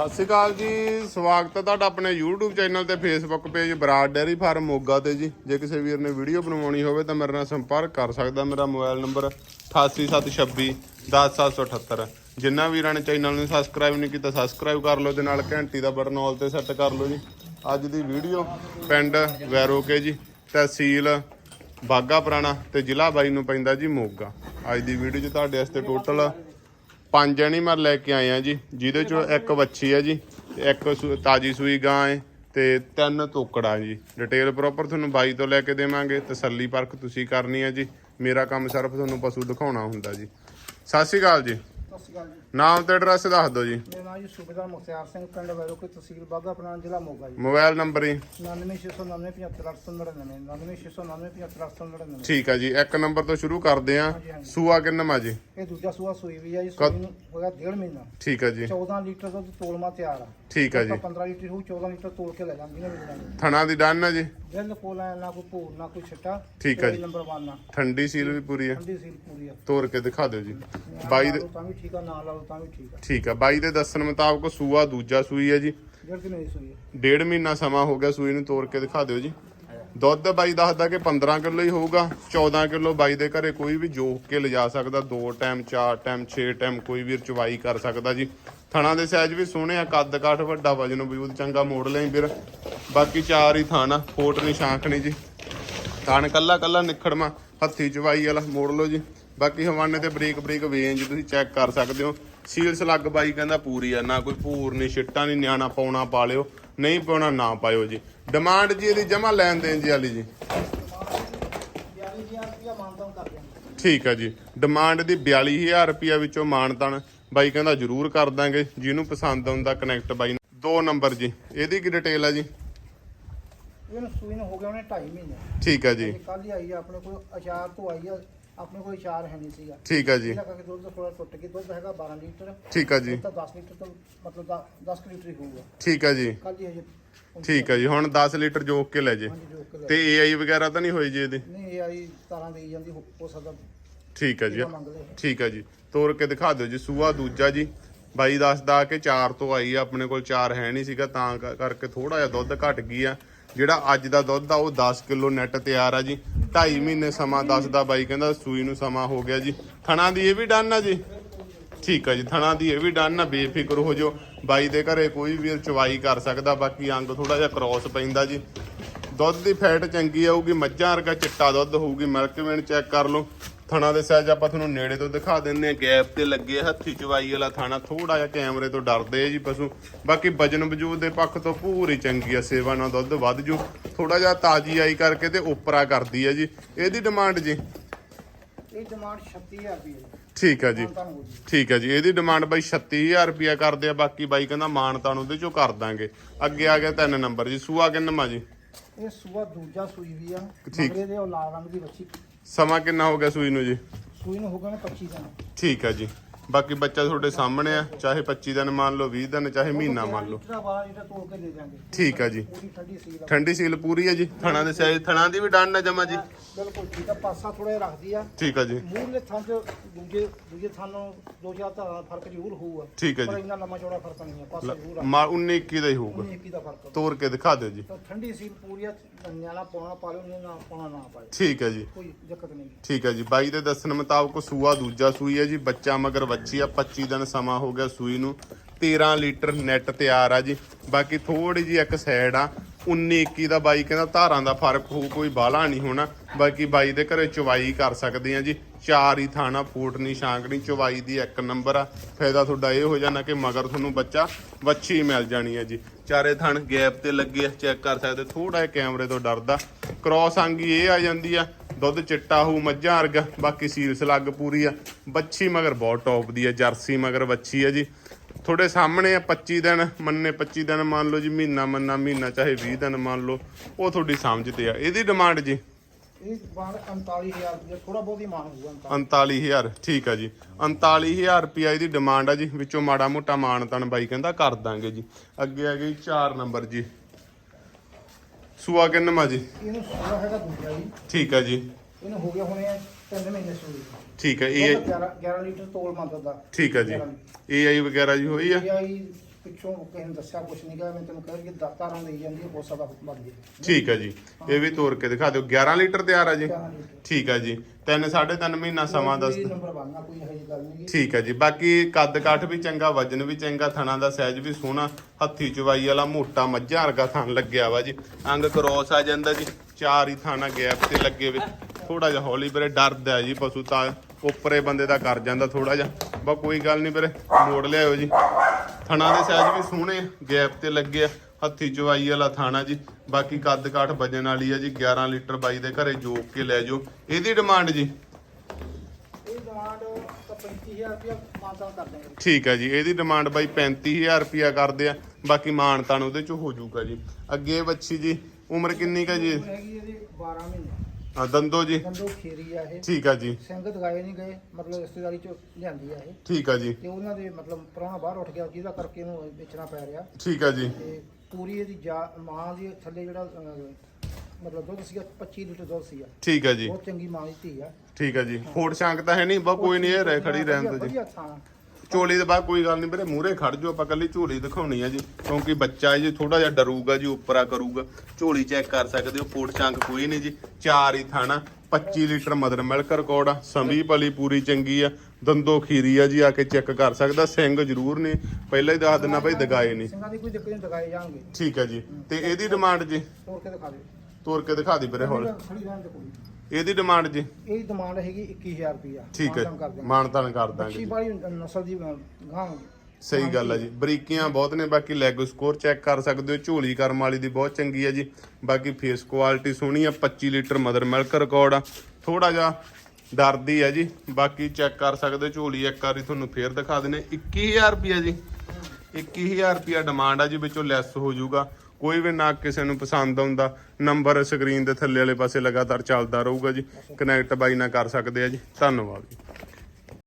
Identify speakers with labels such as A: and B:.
A: ਸਤਿ ਸ਼੍ਰੀ ਅਕਾਲ ਜੀ, ਸਵਾਗਤ ਹੈ ਤੁਹਾਡਾ ਆਪਣੇ YouTube ਚੈਨਲ ਤੇ Facebook page Brar dairy farm Moga ਤੇ ਜੀ। ਜੇ ਕਿਸੇ ਵੀਰ ਨੇ ਵੀਡੀਓ ਬਣਵਾਉਣੀ ਹੋਵੇ ਤਾਂ ਮੇਰੇ ਨਾਲ ਸੰਪਰਕ ਕਰ ਸਕਦਾ, ਮੇਰਾ ਮੋਬਾਈਲ ਨੰਬਰ 8876 10778 ਜਿੰਨਾ ਵੀਰਾਂ ਨੇ ਚੈਨਲ ਨੂੰ ਸਬਸਕ੍ਰਾਈਬ ਨਹੀਂ ਕੀਤਾ ਸਬਸਕ੍ਰਾਈਬ ਕਰ ਲਓ ਤੇ ਨਾਲ ਘੰਟੀ ਦਾ ਬਟਨ ਆਲ ਤੇ ਸੈੱਟ ਕਰ ਲਓ ਜੀ। ਅੱਜ ਦੀ ਵੀਡੀਓ ਪਿੰਡ ਵੈਰੋਕੇ ਜੀ, ਤਹਿਸੀਲ ਬਾਗਾ ਪੁਰਾਣਾ ਤੇ ਜ਼ਿਲ੍ਹਾ ਬਾਈ ਨੂੰ ਪੈਂਦਾ ਜੀ ਮੋਗਾ। ਅੱਜ ਦੀ ਵੀਡੀਓ 'ਚ ਤੁਹਾਡੇ ਵਾਸਤੇ ਟੋਟਲ ਪੰਜ ਐਨੀਮਲ ਲੈ ਕੇ ਆਏ ਆ ਜੀ ਜਿਹਦੇ ਚੋਂ ਇੱਕ ਵੱਛੀ ਹੈ ਜੀ ਤੇ ਇੱਕ ਸੂ- ਤਾਜੀ ਸੂਈ ਗਾਂ ਹੈ ਤੇ ਤਿੰਨ ਤੋਕੜਾ ਜੀ। ਡਿਟੇਲ ਪ੍ਰੋਪਰ ਤੁਹਾਨੂੰ ਬਾਈ ਤੋਂ ਲੈ ਕੇ ਦੇਵਾਂਗੇ ਤਸੱਲੀ ਪਰਖ ਤੁਸੀਂ ਕਰਨੀ ਹੈ ਜੀ। ਮੇਰਾ ਕੰਮ ਸਿਰਫ ਤੁਹਾਨੂੰ ਪਸ਼ੂ ਦਿਖਾਉਣਾ ਹੁੰਦਾ ਜੀ। ਸਤਿ ਸ਼੍ਰੀ ਅਕਾਲ ਜੀ।
B: ਸਤਿ ਸ਼੍ਰੀ ਅਕਾਲ ਜੀ।
A: ਨਾਮ ਤੇ ਐਡਰੈਸ ਦੱਸ ਦਿਓ ਜੀ।
B: ਮੇਰਾ ਨਾਮ ਜੀ ਸੂਬੇਦਾਰ ਮੁਖਤਿਆਰ ਸਿੰਘ ਪਿੰਡ ਵੈਰੋਕੇ ਤਹਿਸੀਲ ਬਾਗਾ ਪੁਰਾਣਾ ਜ਼ਿਲ੍ਹਾ ਮੋਗਾ ਜੀ।
A: ਮੋਬਾਈਲ ਨੰਬਰ ਜੀ।
B: 9669758899 9669758899
A: ਠੀਕ ਆ ਜੀ ਇੱਕ ਨੰਬਰ ਤੋਂ ਸ਼ੁਰੂ ਕਰਦੇ ਆ।
B: ਹਾਂਜੀ, ਹਾਂਜੀ।
A: ਸੂਆ ਕਿੰਨਮਾ ਜੀ?
B: ਇਹ ਦੂਜਾ ਸੂਆ ਸੂਈ ਵੀ ਆ ਜੀ
A: ਕਦ-
B: ਸੂਈ ਨੂੰ ਹੋਇਆ ਡੇਢ ਮਹੀਨਾ।
A: ਠੀਕ ਆ ਜੀ।
B: 14 ਲੀਟਰ ਦੁੱਧ ਤੋਲਮਾ ਤਿਆਰ ਆ।
A: ਠੀਕ ਆ
B: ਤਾਂ
A: ਜੀ।
B: 15 ਲੀਟਰ ਹੋਊ 14 ਲੀਟਰ ਤੋਲ ਕੇ ਲੈ ਜਾਂਦੀਆਂ ਨੇ ਜੀ
A: ਥਣਾ ਦੀ ਡਨ ਆ ਜੀ?
B: ਬਿਲਕੁਲ ਐ ਨਾ ਕੋਈ ਭੂਰ ਨਾ ਕੋਈ ਛੱਟਾ
A: ਠੀਕ ਆ ਜੀ।
B: ਨੰਬਰ 1 ਨਾ
A: ਠੰਡੀ ਸੀਲ ਵੀ ਪੂਰੀ ਆ।
B: ਠੰਡੀ ਸੀਲ ਪੂਰੀ ਆ।
A: ਤੋੜ ਕੇ ਦਿਖਾ ਦਿਓ ਜੀ। ਬਾਈ ਦੇ
B: ਲਓ ਤਾਂ ਵੀ ਠੀਕ ਆ ਨਾ ਲਓ ਤਾਂ ਵੀ ਠੀਕ ਆ।
A: ਠੀਕ ਆ। ਬਾਈ ਦੇ ਦੱਸਣ ਮੁਤਾਬਕ ਸੂਆ ਦੂਜਾ ਸੂਈ ਹੈ ਜੀ।
B: ਡੇਢ ਕਿਲੋ ਸੂਈ ਆ।
A: ਡੇਢ ਮਹੀਨਾ ਸਮਾਂ ਹੋ ਗਿਆ ਸੂਈ ਨੂੰ ਤੋੜ ਕੇ ਦਿਖਾ ਦਿਓ ਜੀ। ਦੁੱਧ ਬਾਈ ਦੱਸਦਾ ਕਿ 15 ਕਿਲੋ ਹੀ ਹੋਊਗਾ 14 ਕਿਲੋ ਬਾਈ ਦੇ ਘਰੇ ਕੋਈ ਵੀ ਜੋਖ ਕੇ ਲਿਜਾ ਸਕਦਾ, ਦੋ ਟਾਈਮ, ਚਾਰ ਟਾਈਮ, ਛੇ ਟਾਈਮ ਕੋਈ ਵੀ ਚਵਾਈ ਕਰ ਸਕਦਾ ਜੀ। ਥਣਾ ਦੇ ਸਾਈਜ਼ ਵੀ ਸੋਹਣੇ ਆ, ਕੱਦ ਕਾਠ ਵੱਡਾ ਵਜਨ ਵਿਊਦ ਚੰਗਾ ਮੋੜ ਲਈ ਵੀਰ। ਬਾਕੀ ਚਾਰ ਹੀ ਥਾਣਾ, ਫੋਟ ਨਹੀਂ ਸ਼ਾਂਖ ਨਹੀਂ ਜੀ। ਥਣ ਕੱਲਾ ਕੱਲਾ ਨਿਖੜਮਾ, ਹੱਥੀ ਚਵਾਈ ਵਾਲਾ, ਮੋੜ ਲਓ ਜੀ। ਬਾਕੀ ਹਵਾਨੇ ਤੇ ਬਰੀਕ ਬਰੀਕ ਵੇਂਜ ਤੁਸੀਂ ਚੈੱਕ ਕਰ ਸਕਦੇ ਹੋ। ਸੀਲ ਸਲੱਗ ਬਾਈ ਕਹਿੰਦਾ ਪੂਰੀ ਆ, ਨਾ ਕੋਈ ਭੂਰ ਨਹੀਂ ਛਿੱਟਾ ਨਹੀਂ, ਨਿਆਣਾ ਪਾਉਣਾ ਪਾ ਲਿਓ। ਨਹੀਂ ਪਾਉਣਾ ਨਾ ਪਾਇਓ ਜੀ। ਡਿਮਾਂਡ ਜੀ ਇਹਦੀ ਜਮਾ ਲੈਣ ਦੇਣ ਜੀ ਵਾਲੀ ਜੀ।
B: 42000 ਰੁਪਇਆ ਮਾਨਤਾਨ ਕਰ ਦਿਆਂਗੇ
A: ਠੀਕ ਆ ਜੀ। ਡਿਮਾਂਡ ਦੀ 42000 ਰੁਪਿਆ ਵਿੱਚੋਂ ਮਾਨਤਨ ਬਾਈ ਕਹਿੰਦਾ ਜ਼ਰੂਰ ਕਰ ਦਾਂਗੇ। ਜਿਹਨੂੰ ਪਸੰਦ ਆਉਂਦਾ ਕਨੈਕਟ ਬਾਈ। ਦੋ ਨੰਬਰ ਜੀ। ਇਹਦੀ ਕੀ ਡਿਟੇਲ ਆ ਜੀ?
B: ਇਹਨੂੰ ਸੂਈ ਨੂੰ ਹੋ ਗਿਆ ਉਹਨੇ 2.5 ਮਹੀਨੇ।
A: ਠੀਕ ਆ ਜੀ।
B: ਕੱਲ ਹੀ ਆਈ ਆ ਆਪਣੇ ਕੋਲ ਅਚਾਰ ਤੋਂ ਆਈ ਆ। ਆਪਣੇ ਕੋਲ ਅਚਾਰ ਹੈ ਨਹੀਂ ਸੀਗਾ।
A: ਠੀਕ ਆ ਜੀ।
B: ਇਹਦਾ ਕਰਕੇ ਦੁੱਧ ਥੋੜਾ ਟੁੱਟ ਗਿਆ ਦੁੱਧ ਹੈਗਾ 12 ਲੀਟਰ।
A: ਠੀਕ ਆ ਜੀ।
B: ਤਾਂ 10 ਲੀਟਰ ਤੋਂ ਮਤਲਬ 10 ਲੀਟਰ ਹੀ ਹੋਊਗਾ।
A: ਠੀਕ ਆ ਜੀ।
B: ਕੱਲ ਹਜੇ
A: ਠੀਕ ਆ ਜੀ ਹੁਣ 10 ਲੀਟਰ ਜੋਕ ਕੇ ਲੈ ਜੇ।
B: ਹਾਂਜੀ ਜੋ ਕਿ
A: ਤੇ ਏਆਈ ਵਗੈਰਾ ਤਾਂ ਨਹੀਂ ਹੋਈ ਜੀ ਇਹਦੀ?
B: ਨਹੀਂ ਇਹ ਆਈ ਤਾਰਾਂ ਦੇਈ ਜਾਂਦੀ ਹੋ ਹੋ ਸਕਦਾ
A: ਠੀਕ ਆ ਜੀ।
B: ਮੰਗ
A: ਠੀਕ ਆ ਜੀ। ਤੋੜ ਕੇ ਦਿਖਾ ਦਿਓ ਜੀ ਸੂਆ ਦੂਜਾ ਜੀ। ਬਾਈ ਦੱਸਦਾ ਕਿ 4 ਤੋਂ ਆਈ ਆ ਆਪਣੇ ਕੋਲ 4 ਹੈ ਨਹੀਂ ਸੀਗਾ ਤਾਂ ਕ- ਕਰਕੇ ਥੋੜਾ ਜਿਹਾ ਦੁੱਧ ਘਟ ਗਈ ਆ ਜਿਹੜਾ ਅੱਜ ਦਾ ਦੁੱਧ ਆ, ਉਹ 10 ਕਿਲੋ ਨੈਟ ਤਿਆਰ ਆ ਜੀ। 2.5 ਮਹੀਨੇ ਸਮਾਂ ਦੱਸਦਾ ਬਾਈ ਕਹਿੰਦਾ ਸੂਈ ਨੂੰ ਸਮਾਂ ਹੋ ਗਿਆ ਜੀ। ਥਣਾ ਦੀ ਇਹ ਵੀ ਡਨ ਆ ਜੀ? ਠੀਕ ਆ ਜੀ, ਥਣਾ ਦੀ ਇਹ ਵੀ ਡਨ ਆ, ਬੇਫਿਕਰ ਹੋ ਜਾਓ। ਬਾਈ ਦੇ ਘਰੇ ਕੋਈ ਵੀਰ ਚਵਾਈ ਕਰ ਸਕਦਾ, ਬਾਕੀ ਅੰਗ ਥੋੜਾ ਜਿਹਾ ਕ੍ਰੋਸ ਪੈਂਦਾ ਜੀ। ਦੁੱਧ ਦੀ ਫੈਟ ਚੰਗੀ ਆਊਗੀ, ਮੱਝਾਂ ਵਰਗਾ ਚਿੱਟਾ ਦੁੱਧ ਹੋਊਗੀ ਮਿਲਕ ਵੇਣ ਚੈੱਕ ਕਰ ਲਓ। ਥਣਾ ਦੇ ਸਾਈਜ਼ ਆਪਾਂ ਤੁਹਾਨੂੰ ਨੇੜੇ ਤੋਂ ਦਿਖਾ ਦਿੰਨੇ ਆ ਗੈਪ ਤੇ ਲੱਗੇ ਆ, ਹੱਥੀ ਚਵਾਈ ਵਾਲਾ ਥਾਣਾ। ਥੋੜਾ ਜਿਹਾ ਕੈਮਰੇ ਤੋਂ ਡਰਦੇ ਆ ਜੀ ਪਸ਼ੂ। ਬਾਕੀ ਵਜਨ ਵਜੂਦ ਦੇ ਪੱਖ ਤੋਂ ਪੂਰੀ ਚੰਗੀ ਆ ਸੇਵਾ ਨਾਲ ਦੁੱਧ ਵੱਧ ਜੂ। ਥੋੜਾ ਜਿਹਾ ਤਾਜੀ ਆਈ ਕਰਕੇ ਤੇ ਉਪਰਾ ਕਰਦੀ ਆ ਜੀ। ਇਹਦੀ ਡਿਮਾਂਡ ਜੀ?
B: ਇਹ ਡਿਮਾਂਡ 36000 ਰੁਪਏ
A: ਠੀਕ ਆ ਜੀ। ਠੀਕ ਹੈ ਜੀ। ਇਹਦੀ ਡਿਮਾਂਡ ਬਾਈ 36000 ਰੁਪਿਆ ਕਰਦੇ ਆ। ਬਾਕੀ ਬਾਈ ਕਹਿੰਦਾ ਮਾਨਤਾਨ ਉਹਦੇ ਚੋਂ ਕਰ ਦਾਂਗੇ। ਅੱਗੇ ਆ ਗਿਆ ਤਿੰਨ ਨੰਬਰ ਜੀ। ਸੂਆ ਕਿੰਨਮਾ ਜੀ?
B: ਇਹ ਸੂਆ ਦੂਜਾ ਸੂਈ ਵੀ ਆ। ਮਗਰੇ ਦੇ ਉਹ ਲਾਲ ਰੰਗ ਦੀ ਬੱਚੀ
A: ਸਮਾਂ ਕਿੰਨਾ ਹੋ ਗਿਆ ਸੂਈ ਨੂੰ ਜੀ?
B: ਸੂਈ ਨੂੰ ਹੋ ਗਿਆ ਨੇ 25 ਦਿਨ
A: ਠੀਕ ਹੈ ਜੀ। ਬਾਕੀ ਬੱਚਾ ਤੁਹਾਡੇ ਸਾਹਮਣੇ ਆ ਚਾਹੇ 25 ਦਿਨ ਮੰਨ ਲਓ 20 ਦਿਨ ਚਾਹੇ ਮਹੀਨਾ ਮੰਨ ਲਓ।
B: ਲੀਟਰ 12 ਲੀਟਰ ਤੋੜ ਕੇ ਦੇ ਦਿਆਂਗੇ।
A: ਠੀਕ ਆ ਜੀ।
B: ਪੂਰੀ ਠੰਡੀ ਸੀਲ ਆ।
A: ਠੰਡੀ ਸੀਲ ਪੂਰੀ ਹੈ ਜੀ। ਥਣਾ ਦੇ ਸਾਈਜ਼ ਥਣਾ ਦੀ ਵੀ ਡੰਡ ਹੈ ਜਮਾ ਜੀ।
B: ਬਿਲਕੁਲ ਠੀਕ ਆ ਪਾਸਾ ਥੋੜਾ ਜਿਹਾ ਰੱਖਦੀ ਆ।
A: ਠੀਕ ਆ ਜੀ।
B: ਮੂਹਰਲੇ ਥਾਂ 'ਚ ਦੂਜੇ ਦੂਜੇ ਥਾਂ ਨੂੰ ਦੋ ਚਾਰ ਧਾਰਾਂ ਦਾ ਫ਼ਰਕ ਜ਼ਰੂਰ ਹੋਊਗਾ।
A: ਠੀਕ ਹੈ
B: ਪਰ
A: ਜੀ
B: ਇੰਨਾ ਲੰਮਾ ਚੌੜਾ ਫ਼ਰਕ ਨਹੀਂ ਹੈ ਪਾਸਾ ਜ਼ਰੂਰ ਆ
A: ਮਾ 19 21 ਦਾ ਹੀ ਹੋਊਗਾ।
B: 19 21 ਦਾ ਫ਼ਰਕ ਆ।
A: ਤੋੜ ਕੇ ਦਿਖਾ ਦਿਓ ਜੀ।
B: ਤਾਂ ਠੰਡੀ ਸੀਲ ਪੂਰੀ ਆ ਨਿਆਣਾ ਪਾਉਣਾ ਪਾ ਲਿਓ ਨਹੀਂ ਨਾ ਪਾਉਣਾ ਨਾ ਪਾਏ
A: ਠੀਕ ਹੈ ਜੀ।
B: ਕੋਈ ਦਿੱਕਤ ਨਹੀਂ।
A: ਠੀਕ ਹੈ ਜੀ। ਬਾਈ ਦੇ ਦੱਸਣ ਮੁਤਾਬਕ ਸੂਆ ਦੂਜਾ ਸੂਈ ਹੈ ਜੀ ਬੱਚਾ ਮਗਰ ਵੱਛੀ ਆ 25 ਦਿਨ ਸਮਾਂ ਹੋ ਗਿਆ ਸੂਈ ਨੂੰ। 13 ਲੀਟਰ ਨੈਟ ਤਿਆਰ ਆ ਜੀ। ਬਾਕੀ ਥੋੜੀ ਜੀ ਇੱਕ ਸਾਈਡ ਆ 19 21 ਦਾ ਬਾਈ ਕਹਿੰਦਾ ਧਾਰਾਂ ਦਾ ਫ਼ਰਕ ਹੋਊ, ਕੋਈ ਬਾਹਲਾ ਨਹੀਂ ਹੋਣਾ। ਬਾਕੀ ਬਾਈ ਦੇ ਘਰੇ ਚਵਾਈ ਕਰ ਸਕਦੇ ਆ ਜੀ। ਚਾਰ ਹੀ ਥਾਣਾ ਫੂਟਨੀ ਸ਼ਾਂਕਣੀ ਚਵਾਈ ਦੀ ਇੱਕ ਨੰਬਰ ਆ। ਫਾਇਦਾ ਤੁਹਾਡਾ ਇਹ ਹੋ ਜਾਣਾ ਕਿ ਮਗਰ ਤੁਹਾਨੂੰ ਬੱਚਾ ਵੱਛੀ ਮਿਲ ਜਾਣੀ ਹੈ ਜੀ। ਚਾਰੇ ਥਣ ਗੈਪ ਤੇ ਲੱਗੇ ਆ, ਚੈੱਕ ਕਰ ਸਕਦੇ ਥੋੜਾ ਜਿਹਾ ਕੈਮਰੇ ਤੋਂ ਡਰਦਾ। ਕ੍ਰੋਸ ਅੰਗੀ ਇਹ ਆ ਜਾਂਦੀ ਆ। ਦੁੱਧ ਚਿੱਟਾ ਹੋਊ ਮੱਝਾਂ ਵਰਗਾ ਬਾਕੀ ਸੀਲ ਸਲੱਗ ਪੂਰੀ ਆ। ਬੱਚੀ ਮਗਰ ਬਹੁਤ ਟੌਪ ਦੀ ਆ ਜਰਸੀ ਮਗਰ ਬੱਚੀ ਆ ਜੀ। ਤੁਹਾਡੇ ਸਾਹਮਣੇ ਆ 25 ਦਿਨ ਮੰਨੇ 25 ਦਿਨ ਮੰਨ ਲਓ ਜੀ ਮਹੀਨਾ ਮੰਨਾ ਮਹੀਨਾ ਚਾਹੇ 20 ਦਿਨ ਮੰਨ ਲਓ ਉਹ ਤੁਹਾਡੀ ਸਮਝ ਤੇ ਆ। ਇਹਦੀ ਡਿਮਾਂਡ ਜੀ?
B: ਇਹ ਬਾਹਰ 39000 ਰੁਪਏ ਥੋੜਾ ਬਹੁਤ ਹੀ ਮਾਨ ਹੋਊਗਾ
A: 39000 ਠੀਕ ਆ ਜੀ। 39000 ਰੁਪਿਆ ਇਹਦੀ ਡਿਮਾਂਡ ਆ ਜੀ ਵਿੱਚੋਂ ਮਾੜਾ ਮੋਟਾ ਮਾਨ ਤਨ ਬਾਈ ਕਹਿੰਦਾ ਕਰ ਦਾਂਗੇ ਜੀ। ਅੱਗੇ ਆ ਗਈ 4 ਨੰਬਰ ਜੀ। ਸੂਆ ਕਿੰਨਮਾ ਜੀ?
B: ਇਹਨੂੰ ਸੂਆ ਹੈਗਾ ਦੂਜਾ ਜੀ।
A: ਠੀਕ ਆ ਜੀ।
B: ਇਹਨੂੰ ਹੋ ਗਿਆ ਹੁਣੇ 3 ਮਹੀਨੇ ਸੂਈ
A: ਠੀਕ ਆ ਇਹ
B: 11 11 ਲੀਟਰ ਤੋਲ ਮੰਦ ਦਾ।
A: ਠੀਕ ਆ ਜੀ। ਏਆਈ ਵਗੈਰਾ ਜੀ ਹੋਈ ਆ?
B: ਇਹ ਆਈ ਪਿੱਛੋਂ ਕਿਸੇ ਨੇ ਦੱਸਿਆ ਕੁਛ ਨਹੀਂ ਗਾ ਮੈਂ ਤੈਨੂੰ ਕਹਿ ਕਿ ਦਾਤਾਰਾਂ ਦੇਈ ਜਾਂਦੀ ਹੈ ਬਹੁਤ ਸਾਦਾ ਬਣ ਜੇ
A: ਠੀਕ ਹੈ ਜੀ। ਇਹ ਵੀ ਤੋੜ ਕੇ ਦਿਖਾ ਦਿਓ। 11 ਲੀਟਰ ਤਿਆਰ ਆ ਜੀ?
B: 11 ਲੀਟਰ।
A: ਠੀਕ ਹੈ ਜੀ। ਤਿੰਨ ਸਾਢੇ ਤਿੰਨ ਮਹੀਨਾ ਸਮਾਂ ਦੱਸ
B: ਕੋਈ ਨੰਬਰ ਬਣਨਾ ਕੋਈ ਇਹੋ ਜਿਹੀ ਗੱਲ ਨਹੀਂ ਗੀ।
A: ਠੀਕ ਹੈ ਜੀ। ਬਾਕੀ ਕੱਦ ਕਾਠ ਵੀ ਚੰਗਾ ਵਜਨ ਵੀ ਚੰਗਾ ਥਣਾ ਦਾ ਸਾਈਜ਼ ਵੀ ਸੋਹਣਾ ਹੱਥੀ ਚਵਾਈ ਵਾਲਾ ਮੋਟਾ ਮੱਝਾਂ ਵਰਗਾ ਥਣ ਲੱਗਿਆ ਵਾ ਜੀ। ਅੰਗ ਕ੍ਰੋਸ ਆ ਜਾਂਦਾ ਜੀ। ਚਾਰ ਹੀ ਥਾਣਾ ਗੈਪ ਤੇ ਲੱਗੇ ਵੇ। ਥੋੜਾ ਜਿਹਾ ਹੌਲੀ ਵੀਰੇ ਡਰਦਾ ਜੀ ਪਸ਼ੂ ਤਾਂ। ਉੱਪਰੇ ਬੰਦੇ ਦਾ ਕਰ ਜਾਂਦਾ ਥੋੜਾ ਜਿਹਾ। ਬਾ ਕੋਈ ਗੱਲ ਨਹੀਂ ਵੀਰੇ ਮੋੜ ਲਿਆਇਓ ਜੀ। ਥਣਾ ਦੇ ਸਾਈਜ਼ ਵੀ ਸੋਹਣੇ ਗੈਪ ਤੇ ਲੱਗੇ ਆ ਹੱਥੀ ਚਵਾਈ ਵਾਲਾ ਥਾਣਾ ਜੀ। ਬਾਕੀ ਕੱਦ ਕਾਠ ਵਜਨ ਵਾਲੀ ਆ ਜੀ 11 ਲੀਟਰ ਬਾਈ ਦੇ ਘਰੇ ਜੋਕ ਕੇ ਲੈ ਜਾਓ। ਇਹਦੀ ਡਿਮਾਂਡ ਜੀ?
B: ਇਹ ਡਿਮਾਂਡ ਤਾਂ 35000 ਰੁਪਇਆ ਮਾਨਤਾ ਕਰ ਦੇਂਗੇ
A: ਠੀਕ ਹੈ ਜੀ ਇਹਦੀ ਡਿਮਾਂਡ ਬਾਈ 35000 ਰੁਪਿਆ ਕਰਦੇ ਆ। ਬਾਕੀ ਮਾਨਤਾਨ ਉਹਦੇ ਚ ਹੋ ਜਾਊਗਾ ਜੀ। ਅੱਗੇ ਬੱਚੀ ਜੀ ਉਮਰ ਕਿੰਨੀ ਕਾ ਜੀ?
B: ਹੈਗੀ ਇਹਦੇ 12 ਮਹੀਨੇ।
A: ਆ, ਦੰਦੋ ਜੀ।
B: ਕੰਦੋ ਖੇਰੀ ਆ ਇਹ।
A: ਠੀਕ ਆ ਜੀ।
B: ਸਿੰਘ ਦਗਾਏ ਨਹੀਂ ਗਏ ਮਤਲਬ ਰਿਸ਼ਤੇਦਾਰੀ ਚ ਲਿਆਂਦੀ ਆ ਇਹ।
A: ਠੀਕ ਆ ਜੀ।
B: ਤੇ ਉਹਨਾਂ ਦੇ ਮਤਲਬ ਪ੍ਰਾਹੁਣਾ ਬਾਹਰ ਉੱਠ ਗਿਆ ਜਿਹਦਾ ਕਰਕੇ ਇਹਨੂੰ ਵੇਚਣਾ ਪੈ ਰਿਹਾ।
A: ਠੀਕ ਆ ਜੀ।
B: ਤੇ ਪੂਰੀ ਇਹਦੀ ਜਾ- ਮਾਂ ਦੀ ਥੱਲੇ ਜਿਹੜਾ ਅਹ, ਮਤਲਬ ਦੁੱਧ ਸੀਗਾ 25 ਲੀਟਰ ਦੁੱਧ ਸੀਗਾ।
A: ਠੀਕ ਆ ਜੀ।
B: ਬਹੁਤ ਚੰਗੀ ਮਾਂ ਦੀ ਧੀ ਆ।
A: ਠੀਕ ਆ ਜੀ। ਫੋੜ ਸ਼ਾਂਕ ਤਾਂ ਹੈ ਨਹੀਂ? ਬਾ ਕੋਈ ਨਹੀਂ ਇਹ ਰਹਿ ਖੜੀ ਰਹਿਣ ਦੋ ਜੀ।
B: ਵਧੀਆ ਥਾਂ।
A: ਝੋਲੀ ਦੇ ਬਾਅਦ ਕੋਈ ਗੱਲ ਨਹੀਂ ਵੀਰੇ ਮੂਹਰੇ ਖੜ ਜਾਓ ਆਪਾਂ ਕੱਲੀ ਝੋਲੀ ਦਿਖਾਉਣੀ ਆ ਜੀ ਕਿਉਂਕਿ ਬੱਚਾ ਜੀ ਥੋੜਾ ਜਿਹਾ ਡਰੂਗਾ ਜੀ ਉੱਪਰਾ ਕਰੂਗਾ ਝੋਲੀ ਚੈੱਕ ਕਰ ਸਕਦੇ ਹੋ ਫੋੜ ਸ਼ਾਂਕ ਕੋਈ ਨਹੀਂ ਜੀ ਚਾਰ ਹੀ ਥਾਣਾ 25 ਲੀਟਰ ਮਦਰ ਮਿਲਕ ਰਿਕਾਰਡ ਆ ਸੰਭੀ ਪਲੀ ਪੂਰੀ ਚੰਗੀ ਆ ਦੰਦੋ ਖੀਰੀ ਆ ਜੀ ਆ ਕੇ ਚੈੱਕ ਕਰ ਸਕਦਾ ਸਿੰਘ ਜ਼ਰੂਰ ਨਹੀਂ ਪਹਿਲਾਂ ਹੀ ਦੱਸ ਦਿੰਨਾ ਭਾਈ ਦਗਾਏ ਨਹੀਂ
B: ਸਿੰਘਾਂ ਦੀ ਕੋਈ ਦਿੱਕਤ ਨਹੀਂ ਦਗਾਏ ਜਾਣਗੇ।
A: ਠੀਕ ਆ ਜੀ ਤੇ ਇਹਦੀ ਡਿਮਾਂਡ ਜੀ?
B: ਤੋੜ ਕੇ ਦਿਖਾ ਦਿਓ।
A: ਤੋਰ ਕੇ ਦਿਖਾ ਦੀ ਵੀਰੇ ਹੁਣ
B: ਖੜੀ ਰਹਿਣ ਦੇ ਕੋਈ।
A: ਇਹਦੀ ਡਿਮਾਂਡ ਜੀ?
B: ਇਹ ਡਿਮਾਂਡ ਹੈਗੀ 21000 ਰੁਪਇਆ
A: ਠੀਕ ਹੈ। ਮਾਨਤਾਨ ਕਰ ਦਾਂਗੇ ਜੀ।
B: ਬਾਲੀ ਨਸਲ ਦੀ ਗਾਂ
A: ਸਹੀ ਗੱਲ ਹੈ ਜੀ। ਬਰੀਕੀਆਂ ਬਹੁਤ ਨੇ ਬਾਕੀ ਲੈਗ ਸਕੋਰ ਚੈੱਕ ਕਰ ਸਕਦੇ ਹੋ। ਝੋਲੀ ਕਰਮ ਵਾਲੀ ਦੀ ਬਹੁਤ ਚੰਗੀ ਹੈ ਜੀ। ਬਾਕੀ ਫੇਸ ਕੁਆਲਿਟੀ ਸੋਹਣੀ ਆ 25 ਲੀਟਰ ਮਦਰ ਮਿਲਕ ਰਿਕਾਰਡ ਆ। ਥੋੜਾ ਜਿਹਾ ਡਰਦੀ ਹੈ ਜੀ। ਬਾਕੀ ਚੈੱਕ ਕਰ ਸਕਦੇ ਹੋ। ਝੋਲੀ ਇੱਕ ਵਾਰੀ ਤੁਹਾਨੂੰ ਫੇਰ ਦਿਖਾ ਦਿੰਨੇ 21000 ਰੁਪਿਆ ਜੀ। 21000 ਰੁਪਿਆ ਡਿਮਾਂਡ ਆ ਜੀ ਵਿੱਚੋਂ ਲੈਸ ਹੋ ਜਾਊਗਾ। ਕੋਈ ਵੀ ਨਾ ਕਿਸੇ ਨੂੰ ਪਸੰਦ ਆਉਂਦਾ, ਨੰਬਰ ਸਕਰੀਨ ਦੇ ਥੱਲੇ ਵਾਲੇ ਪਾਸੇ ਲਗਾਤਾਰ ਚੱਲਦਾ ਰਹੂਗਾ ਜੀ। ਕਨੈਕਟ ਬਾਈ ਨਾਲ ਕਰ ਸਕਦੇ ਆ ਜੀ। ਧੰਨਵਾਦ ਜੀ।